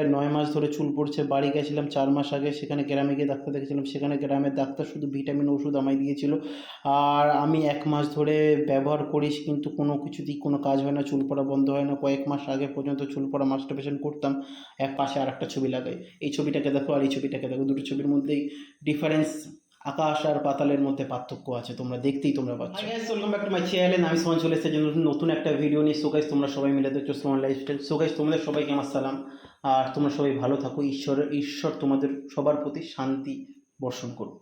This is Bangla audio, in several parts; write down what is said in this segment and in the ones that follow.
প্রায় নয় মাস ধরে চুল পড়ছে, বাড়ি গেছিলাম চার মাস আগে, সেখানে গ্রামে গিয়ে ডাক্তার দেখেছিলাম সেখানে গ্রামের ডাক্তার শুধু ভিটামিন ওষুধ আমায় দিয়েছিল। আর আমি এক মাস ধরে ব্যবহার করিস, কিন্তু কোনো কিছুতেই কোনো কাজ হয় না, চুল পড়া বন্ধ হয় না। কয়েক মাস আগে পর্যন্ত চুল পড়া মাস্টারবেশন করতাম, এক পাশে আর একটা ছবি লাগাই। এই ছবিটাকে দেখো আর এই ছবিটাকে দেখো। দুটো ছবির মধ্যেই ডিফারেন্স আকাশ আর পাতালের মধ্যে পার্থক্য আছে। তোমরা দেখতেই তোমরা পাচ্ছ। Welcome back to my channel আমি সোহান চলে এসেছি। নতুন একটা ভিডিও নিয়ে। সোগাইজ তোমরা সবাই মিলে দেখছ সোহান লাইফস্টাইল সোগাইজ তোমাদের সবাইকে আমার সালাম। আর তোমরা সবাই ভালো থাকো। ঈশ্বরের ঈশ্বর তোমাদের সবার প্রতি শান্তি বর্ষণ করুক।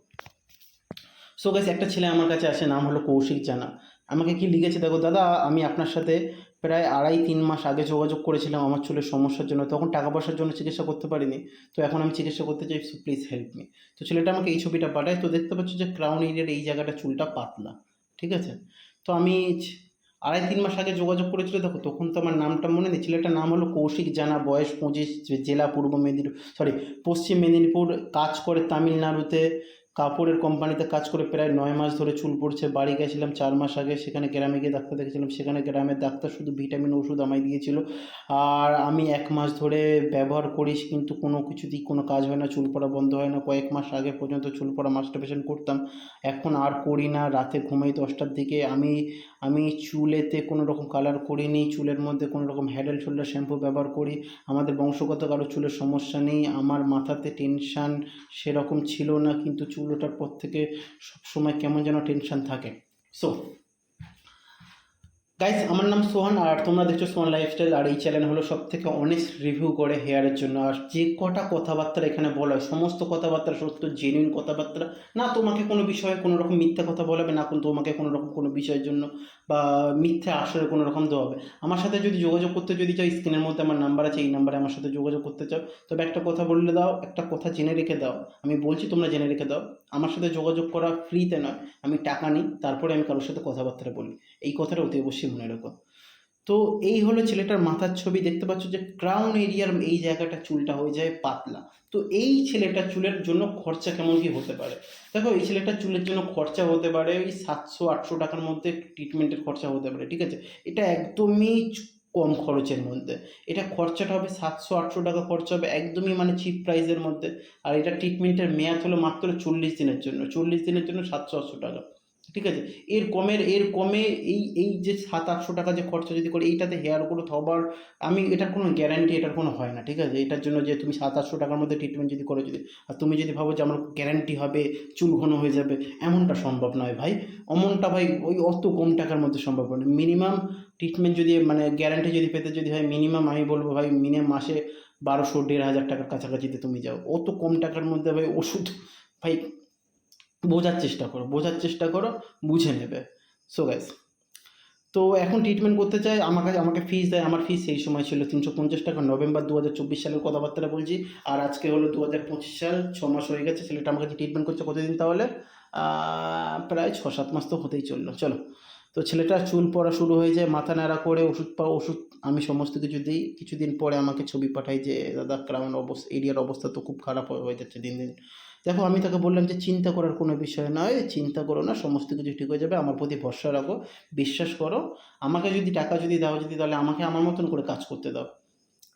সো গাইস একটা ছেলে আমার কাছে আসে, নাম হলো কৌশিক জানা। আমাকে কি লিখেছে, দেখো দাদা, আমি আপনার সাথে প্রায় আড়াই, তিন মাস আগে যোগাযোগ করেছিলাম আমার চুলের সমস্যার জন্য। তখন টাকা পয়সার জন্য চিকিৎসা করতে পারিনি। তো এখন আমি চিকিৎসা করতে চাই সো প্লিজ হেল্প মি তো ছেলেটা আমাকে এই ছবিটা পাঠায়। তো দেখতে পাচ্ছ যে ক্রাউন এরিয়ার এই জায়গাটা চুলটা পাতলা। ঠিক আছে? তো আমি আড়াই তিন মাস আগে যোগাযোগ করেছিল। দেখো, তখন তো আমার নামটা মনে নেই। ছেলেটার নাম হলো কৌশিক জানা, বয়স পঁচিশ জেলা পূর্ব মেদিনীপুর সরি পশ্চিম মেদিনীপুর, কাজ করে তামিলনাড়ুতে, কাপড়ের কোম্পানিতে কাজ করে প্রায় নয় মাস ধরে চুল পড়ছে। বাড়ি গেছিলাম চার মাস আগে, সেখানে গ্রামে গিয়ে ডাক্তার দেখেছিলাম সেখানে গ্রামের ডাক্তার শুধু ভিটামিন ওষুধ আমায় দিয়েছিল। আর আমি এক মাস ধরে ব্যবহার করিস, কিন্তু কোনো কিছুতেই কোনো কাজ হয় না, চুল পড়া বন্ধ হয় না। কয়েক মাস আগে পর্যন্ত চুল পড়া মাস্টারবেশন করতাম। এখন আর করি না। রাতে ঘুমাই দশটার দিকে। আমি আমি চুলেতে কোনো রকম কালার করিনি, চুলের মধ্যে কোনো রকম হেড অ্যান্ড শোল্ডার শ্যাম্পু ব্যবহার করি। আমাদের বংশগত কারও চুলের সমস্যা নেই, আমার মাথাতে টেনশান সেরকম ছিল না, কিন্তু চুল ওঠার পর থেকে সবসময় কেমন যেন টেনশান থাকে। সো গাইস আমার নাম সোহান আর তোমরা দেখছ সোহান লাইফস্টাইল আর এই চ্যানেল হলো সব থেকে অনেস্ট রিভিউ করে হেয়ারের জন্য। আর যে কটা কথাবার্তা এখানে বলা হয়, সমস্ত কথাবার্তা, সত্য জেনুইন কথাবার্তা, না তোমাকে কোনো বিষয়ে কোনো রকম মিথ্যা কথা বলাবে, না কোনো তোমাকে কোনো রকম কোনো বিষয়ের জন্য বা মিথ্যে আশ্রয় কোনো রকম দেওয়া হবে। আমার সাথে যদি যোগাযোগ করতে যদি চাও, স্ক্রিনের মধ্যে আমার নাম্বার আছে, এই নাম্বারে আমার সাথে যোগাযোগ করতে চাও। তবে একটা কথা বললে দাও, একটা কথা জেনে রেখে দাও। আমি বলছি তোমরা জেনে রেখে দাও। আমার সাথে যোগাযোগ করা ফ্রিতে নয়। আমি টাকা নিই, তারপরে আমি কারোর সাথে কথাবার্তা বলি। এই কথাটা অতি অবশ্যই মনে রাখো। তো এই হলো ছেলেটার মাথার ছবি। দেখতে পাচ্ছ যে ক্রাউন এরিয়ার এই জায়গাটা চুলটা হয়ে যায় পাতলা। তো এই ছেলেটার চুলের জন্য খরচা কেমন কি হতে পারে? দেখো, এই ছেলেটার চুলের জন্য খরচা হতে পারে ওই সাতশো, আটশো টাকার মধ্যে ট্রিটমেন্টের খরচা হতে পারে, ঠিক আছে? এটা একদমই কম খরচের মধ্যে। এটা খরচাটা হবে সাতশো, আটশো টাকা খরচা হবে একদমই মানে চিপ প্রাইসের মধ্যে। আর এটা ট্রিটমেন্টের মেয়াদ হলো মাত্র চল্লিশ দিনের জন্য। চল্লিশ দিনের জন্য সাতশো, আটশো টাকা। ঠিক আছে? এর কমের এর কমে এই এই যে সাত, আটশো টাকা যে খরচা যদি করে, এইটাতে হেয়ার গ্রোথ হবার আমি এটার কোনো গ্যারান্টি এটার কোনো হয় না, ঠিক আছে? এটার জন্য যে তুমি সাত, আটশো টাকার মধ্যে ট্রিটমেন্ট যদি করো, যদি, আর তুমি যদি ভাবো যে আমার গ্যারান্টি হবে, চুল ঘন হয়ে যাবে, এমনটা সম্ভব নয় ভাই। অমনটা ভাই, ওই অত কম টাকার মধ্যে সম্ভব নয়। মিনিমাম ট্রিটমেন্ট যদি মানে গ্যারান্টি যদি পেতে, যদি হয় মিনিমাম আমি বলব ভাই মিনিমাম মাসে বারোশো, দেড় হাজার টাকার কাছাকাছিতে তুমি যাও। অত কম টাকার মধ্যে ভাই ওষুধ, ভাই বোঝার চেষ্টা করো, বোঝার চেষ্টা করো, বুঝে নেবে। সো গাইস তো এখন ট্রিটমেন্ট করতে চাই, আমার কাছে, আমাকে ফিস দেয়, আমার ফিস সেই সময় ছিল তিনশো পঞ্চাশ টাকা, নভেম্বর দু হাজার চব্বিশ সালের কথাবার্তা বলছি, আর আজকে হলো দু হাজার পঁচিশ সাল, ছ মাস হয়ে গেছে, ছেলেটা আমার কাছে ট্রিটমেন্ট করছে কতদিন তাহলে? প্রায় ছ সাত মাস তো হতেই চলল। চলো তো ছেলেটার চুল পড়া শুরু হয়ে যায়, মাথা নাড়া করে ওষুধ পা ওষুধ আমি সমস্ত কিছু দিই। কিছুদিন পরে আমাকে ছবি পাঠাই যে, দাদা ক্রাউন অবস্থা? এরিয়ার অবস্থা তো খুব খারাপ হয়ে যাচ্ছে দিন দিন। দেখো, আমি তাকে বললাম যে, চিন্তা করার কোনো বিষয় নয়, চিন্তা করো না, সমস্ত কিছু ঠিক হয়ে যাবে। আমার প্রতি ভরসা রাখো, বিশ্বাস করো। আমাকে যদি টাকা যদি দাও যদি, তাহলে আমাকে আমার মতন করে কাজ করতে দাও।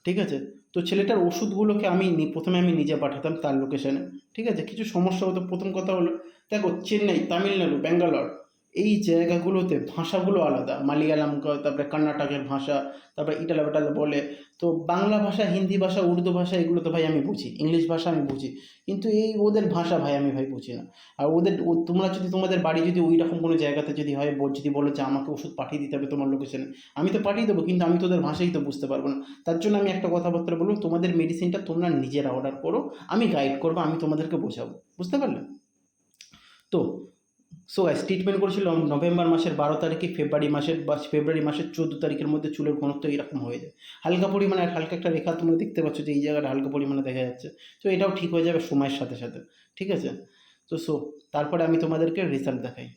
ঠিক আছে? তো ছেলেটার ওষুধগুলোকে আমি প্রথমে আমি নিজে পাঠাতাম তার লোকেশনে ঠিক আছে? কিছু সমস্যা হতো, প্রথম কথা হলো, দেখো, চেন্নাই, তামিলনাড়ু, ব্যাঙ্গালোর। এই জায়গাগুলোতে ভাষাগুলো আলাদা। মালিয়ালাম, তারপরে কর্ণাটকের ভাষা, তারপরে ইটালা বেটালা বলে। তো বাংলা ভাষা, হিন্দি ভাষা, উর্দু ভাষা, এগুলো তো ভাই আমি বুঝি। ইংলিশ ভাষা আমি বুঝি। কিন্তু এই ওদের ভাষা ভাই আমি ভাই বুঝি না। আর ওদের তোমরা যদি, তোমাদের বাড়ি যদি ওই রকম কোনো জায়গাতে যদি হয় যদি বলো যে আমাকে ওষুধ পাঠিয়ে দিতে হবে তোমার লোকেশনে আমি তো পাঠিয়ে দেবো, কিন্তু আমি তো ওদের ভাষাই তো বুঝতে পারব না। তার জন্য আমি একটা কথাবার্তা বলব, তোমাদের মেডিসিনটা তোমরা নিজেরা অর্ডার করো, আমি গাইড করব, আমি তোমাদেরকে বোঝাবো। বুঝতে পারলে? তো সো গাইস ট্রিটমেন্ট করেছিল নভেম্বর মাসের বারো তারিখে ফেব্রুয়ারি মাসের বা ফেব্রুয়ারি মাসের চোদ্দ তারিখের মধ্যে চুলের ঘনত্ব এরকম হয়ে যায়। হালকা পরিমাণে, আর হালকা একটা রেখা তোমরা দেখতে পাচ্ছ যে, এই জায়গাটা হালকা পরিমাণে দেখা যাচ্ছে। তো এটাও ঠিক হয়ে যাবে সময়ের সাথে সাথে, ঠিক আছে? তো সো তারপরে আমি তোমাদেরকে রেজাল্ট দেখাই।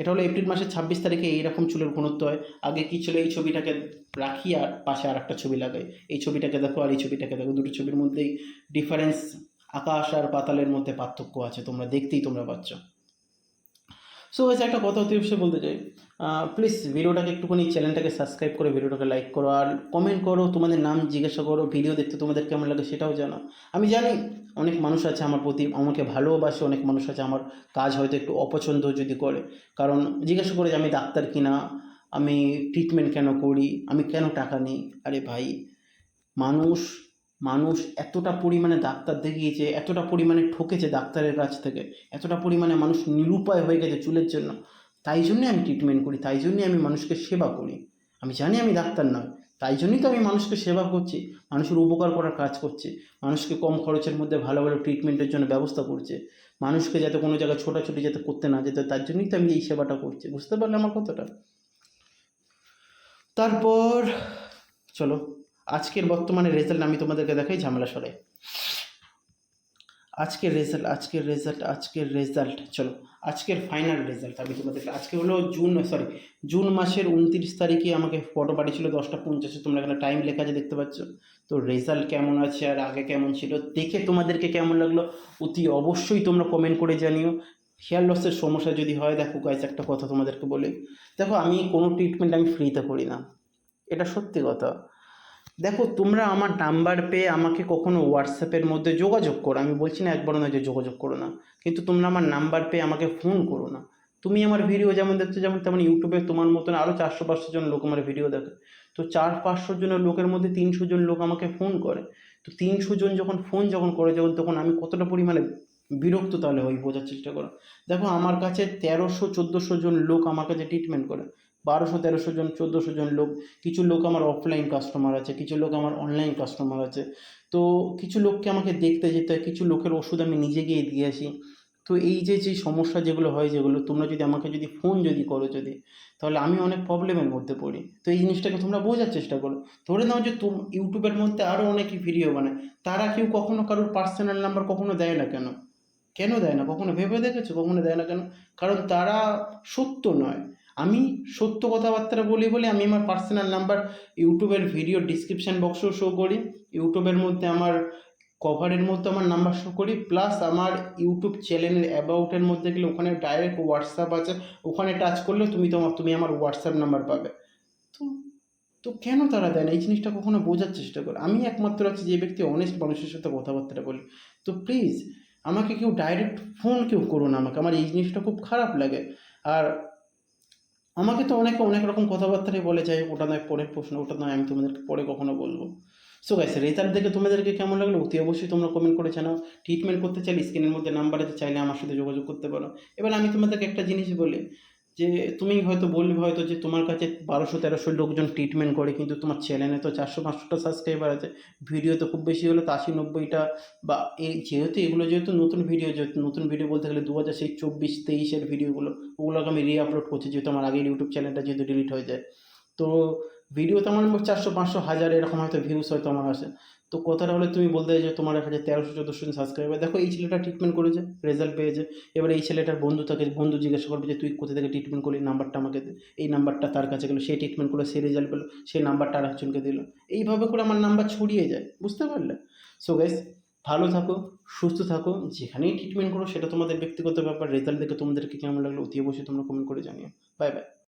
এটা হলো এপ্রিল মাসের ছাব্বিশ তারিখে এইরকম চুলের ঘনত্ব হয়। আগে কি ছিল? এই ছবিটাকে রাখি আর পাশে আর একটা ছবি লাগাই। এই ছবিটাকে দেখো, আর এই ছবিটাকে দেখো। দুটো ছবির মধ্যেই ডিফারেন্স আকাশ আর পাতালের মধ্যে পার্থক্য আছে। তোমরা দেখতেই তোমরা পাচ্ছ। সো হয়েছে একটা কথা অতি অবশ্যই বলতে চাই। প্লিজ ভিডিওটাকে একটুখানি চ্যানেলটাকে সাবস্ক্রাইব করে ভিডিওটাকে লাইক করো আর কমেন্ট করো, তোমাদের নাম জিজ্ঞাসা করো ভিডিও দেখতে তোমাদের কেমন লাগে সেটাও জানো। আমি জানি অনেক মানুষ আছে আমার প্রতি, আমাকে ভালোবাসে, অনেক মানুষ আছে আমার কাজ হয়তো একটু অপছন্দ যদি করে। কারণ জিজ্ঞাসা করে যে আমি ডাক্তার কিনা, আমি ট্রিটমেন্ট কেন করি, আমি কেন টাকা নিই? আরে ভাই, মানুষ মানুষ এতটা পরিমাণে ডাক্তার দেখিয়েছে, এতটা পরিমাণে ঠকেছে ডাক্তারের কাছ থেকে, এতটা পরিমাণে মানুষ নিরুপায় হয়ে গেছে চুলের জন্য। তাই জন্যে আমি ট্রিটমেন্ট করি, তাই জন্যে আমি মানুষকে সেবা করি। আমি জানি আমি ডাক্তার নয়, তাই জন্যই তো আমি মানুষকে সেবা করছি, মানুষের উপকার করার কাজ করছি, মানুষকে কম খরচের মধ্যে ভালো ভালো ট্রিটমেন্টের জন্য ব্যবস্থা করছে, মানুষকে যাতে কোনো জায়গায় ছোটাছুটি যাতে করতে না যেতে তার জন্যই তো আমি এই সেবাটা করছি। বুঝতে পারলে আমার কথাটা? তারপর, চলো। আজকের বর্তমানে রেজাল্ট আমি তোমাদেরকে দেখাই ঝামেলা সরে আজকের রেজাল্ট আজকের রেজাল্ট আজকের রেজাল্ট চলো, আজকের ফাইনাল রেজাল্ট আমি তোমাদেরকে, আজকে হলো জুন সরি জুন মাসের উনত্রিশ তারিখে আমাকে ফটো পাঠিয়েছিল দশটা পঞ্চাশে, তোমরা এখানে টাইম লেখা আছে দেখতে পাচ্ছ। তো রেজাল্ট কেমন আছে আর আগে কেমন ছিল দেখে তোমাদেরকে কেমন লাগল, অতি অবশ্যই তোমরা কমেন্ট করে জানিও। হেয়ার লসের সমস্যা যদি হয়, দেখো গাইজ একটা কথা তোমাদেরকে বলে। দেখো আমি কোনো ট্রিটমেন্ট আমি ফ্রিতে করি না। এটা সত্যি কথা। দেখো, তোমরা আমার নাম্বার পেয়ে আমাকে কখনো হোয়াটসঅ্যাপের মধ্যে যোগাযোগ করো। আমি বলছি না একবারও নয় যে যোগাযোগ করো না। কিন্তু তোমরা আমার নাম্বার পেয়ে আমাকে ফোন করো না। তুমি আমার ভিডিও যেমন দেখছ যেমন তেমন ইউটিউবে তোমার মতন আরও চারশো পাঁচশো জন লোক আমার ভিডিও দেখে। তো চার পাঁচশো জনের লোকের মধ্যে তিনশো জন লোক আমাকে ফোন করে। তো তিনশো জন যখন ফোন যখন করে যখন তখন আমি কতটা পরিমাণে বিরক্ত তাহলে হই, বোঝার চেষ্টা করো। দেখো, আমার কাছে তেরোশো চোদ্দোশো জন লোক আমার কাছে ট্রিটমেন্ট করে। বারোশো, তেরোশো জন, চোদ্দোশো জন লোক। কিছু লোক আমার অফলাইন কাস্টমার আছে, কিছু লোক আমার অনলাইন কাস্টমার আছে। তো কিছু লোককে আমাকে দেখতে যেতে হয়, কিছু লোকের ওষুধ আমি নিজে গিয়ে দিয়ে আসি। তো এই যে যে সমস্যা যেগুলো হয় যেগুলো, তোমরা যদি আমাকে যদি ফোন যদি করো যদি, তাহলে আমি অনেক প্রবলেমের মধ্যে পড়ি। তো এই জিনিসটাকে তোমরা বোঝার চেষ্টা করো। ধরে নাও যে তুম ইউটিউবের মধ্যে আরও অনেকে ভিডিও বানায়। তারা কেউ কখনো কারোর পার্সোনাল নাম্বার কখনো দেয় না কেন? কেন দেয় না? কখনো ভেবে দেখেছ? কখনো দেয় না কেন? কারণ তারা সত্য নয়। আমি সত্য কথাবার্তা বলি বলে আমি আমার পার্সোনাল নাম্বার ইউটিউবের ভিডিও ডিসক্রিপশান বক্সেও শো করি। ইউটিউবের মধ্যে আমার কভারের মধ্যে আমার নাম্বার শো করি। প্লাস আমার ইউটিউব চ্যানেলের অ্যাবাউটের মধ্যে গেলে ওখানে ডাইরেক্ট হোয়াটসঅ্যাপ আছে। ওখানে টাচ করলে তুমি তোমার, তুমি আমার হোয়াটসঅ্যাপ নাম্বার পাবে। তো তো কেন তারা দেয় না? এই জিনিসটা কখনো বোঝার চেষ্টা করো। আমি একমাত্র আছি যে ব্যক্তি অনেস্ট মানুষের সাথে কথাবার্তা বলি। তো প্লিজ আমাকে কেউ ডাইরেক্ট ফোন কেউ করুন আমাকে। আমার এই জিনিসটা খুব খারাপ লাগে। আর আমাকে তো অনেকে অনেক রকম কথাবার্তাই বলে যায়, ওটা নয়, পরের প্রশ্ন, ওটা নয়, আমি তোমাদেরকে পরে কখনো বলব। সো গাইস রেজাল্ট দেখে তোমাদেরকে কেমন লাগল? অতি অবশ্যই তোমরা কমেন্ট করে জানাও। ট্রিটমেন্ট করতে চাইলে স্ক্রিনের মধ্যে নাম্বার চাইলে আমার সাথে যোগাযোগ করতে পারো। এবার আমি তোমাদেরকে একটা জিনিস বলি। যে তুমি হয়তো বলবে হয়তো যে তোমার কাছে বারোশো, তেরোশো লোকজন ট্রিটমেন্ট করে, কিন্তু তোমার চ্যানেলে তো চারশো, পাঁচশোটা সাবস্ক্রাইবার আছে। ভিডিও তো খুব বেশি হলে তো আশি, নব্বইটা বা এই যেহেতু এগুলো যেহেতু নতুন ভিডিও যেহেতু নতুন ভিডিও বলতে গেলে দু হাজার সেই চব্বিশ, তেইশের ভিডিওগুলো ওগুলোকে আমি রি আপলোড করছি যেহেতু আমার আগের ইউটিউব চ্যানেলটা যেহেতু ডিলিট হয়ে যায়। তো ভিডিও তো আমার চারশো, পাঁচশো, হাজার এরকম হয়তো ভিউস হয়তো আমার আসে। তো কথাটা হলে তুমি বলতে যে তোমার কাছে তেরোশো চোদ্দোশো জন সাবস্ক্রাইবার দেখো এই ছেলেটা ট্রিটমেন্ট করেছে রেজাল্ট পেয়েছে। এবার এই ছেলেটার বন্ধু থাকে বন্ধু জিজ্ঞাসা করবে যে, তুই কোথা থেকে ট্রিটমেন্ট করলি? নাম্বারটা আমাকে দে। এই নাম্বারটা তার কাছে গেলো। সে ট্রিটমেন্ট করে, সে রেজাল্ট পেল। সেই নাম্বারটা আর একজনকে দিল। এইভাবে করে আমার নাম্বার ছড়িয়ে যায়। বুঝতে পারলে? সো গাইস ভালো থাকো, সুস্থ থাকো। যেখানেই ট্রিটমেন্ট করো, সেটা তোমাদের ব্যক্তিগত ব্যাপার। রেজাল্ট দেখে তোমাদেরকে কেমন লাগল, অতি অবশ্যই তোমরা কমেন্ট করে জানিও। Bye bye